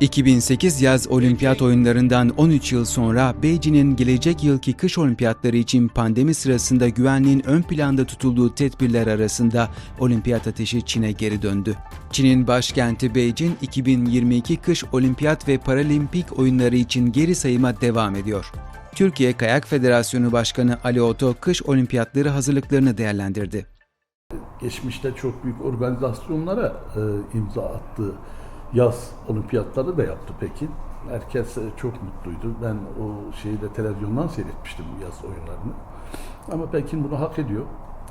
2008 yaz olimpiyat oyunlarından 13 yıl sonra Beijing'in gelecek yılki kış olimpiyatları için pandemi sırasında güvenliğin ön planda tutulduğu tedbirler arasında olimpiyat ateşi Çin'e geri döndü. Çin'in başkenti Beijing 2022 kış olimpiyat ve paralimpik oyunları için geri sayıma devam ediyor. Türkiye Kayak Federasyonu Başkanı Ali Oto kış olimpiyatları hazırlıklarını değerlendirdi. geçmişte çok büyük organizasyonlara e, imza attı. Yaz olimpiyatları da yaptı Pekin. Herkes e, çok mutluydu. Ben o şeyi de televizyondan seyretmiştim yaz oyunlarını. Ama Pekin bunu hak ediyor.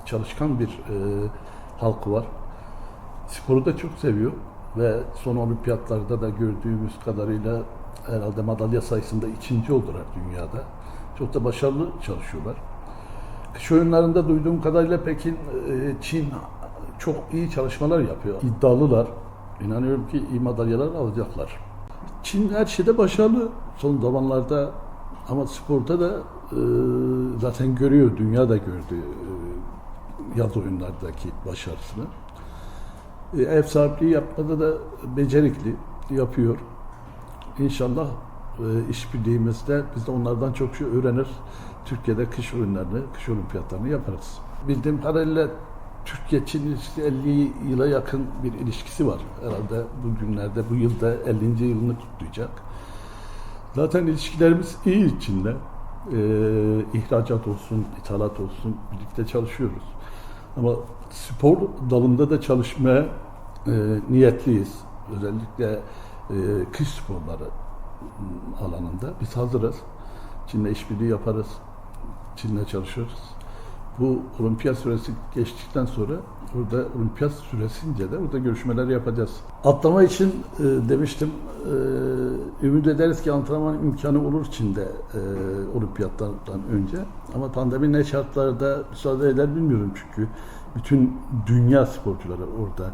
Çalışkan bir e, halkı var. Sporu da çok seviyor ve son olimpiyatlarda da gördüğümüz kadarıyla herhalde madalya sayısında ikinci oldular dünyada. Çok da başarılı çalışıyorlar. Kış oyunlarında duyduğum kadarıyla Pekin, e, Çin çok iyi çalışmalar yapıyor. İddialılar. İnanıyorum ki iyi madalyalar alacaklar. Çin her şeyde başarılı son zamanlarda ama sporda da e, zaten görüyor, dünya da gördü e, yaz oyunlardaki başarısını. E, ev sahipliği yapmada da becerikli yapıyor. İnşallah e, işbirliğimizde biz de onlardan çok şey öğrenir. Türkiye'de kış oyunlarını, kış olimpiyatlarını yaparız. Bildiğim kadarıyla Türkiye-Çin ilişkisi 50 yıla yakın bir ilişkisi var. Herhalde bu günlerde, bu yılda 50. yılını kutlayacak. Zaten ilişkilerimiz iyi Çin'le. Ee, ihracat olsun, ithalat olsun birlikte çalışıyoruz. Ama spor dalında da çalışmaya e, niyetliyiz. Özellikle e, kış sporları alanında biz hazırız. Çin'le işbirliği yaparız. Çin'le çalışıyoruz. Bu olimpiyat süresi geçtikten sonra burada olimpiyat süresince de burada görüşmeler yapacağız. Atlama için e, demiştim e, ümit ederiz ki antrenman imkanı olur Çin'de e, olimpiyatlardan önce. Ama pandemi ne şartlarda müsaade eder bilmiyorum çünkü bütün dünya sporcuları orada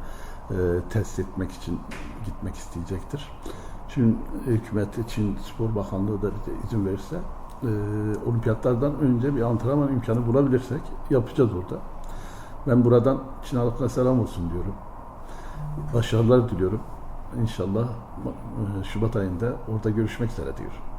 e, test etmek için gitmek isteyecektir. Çin hükümeti, Çin Spor Bakanlığı da bize izin verirse e, olimpiyatlardan önce bir antrenman imkanı bulabilirsek yapacağız orada. Ben buradan Çin halkına selam olsun diyorum. Başarılar diliyorum. İnşallah e, Şubat ayında orada görüşmek üzere diyorum.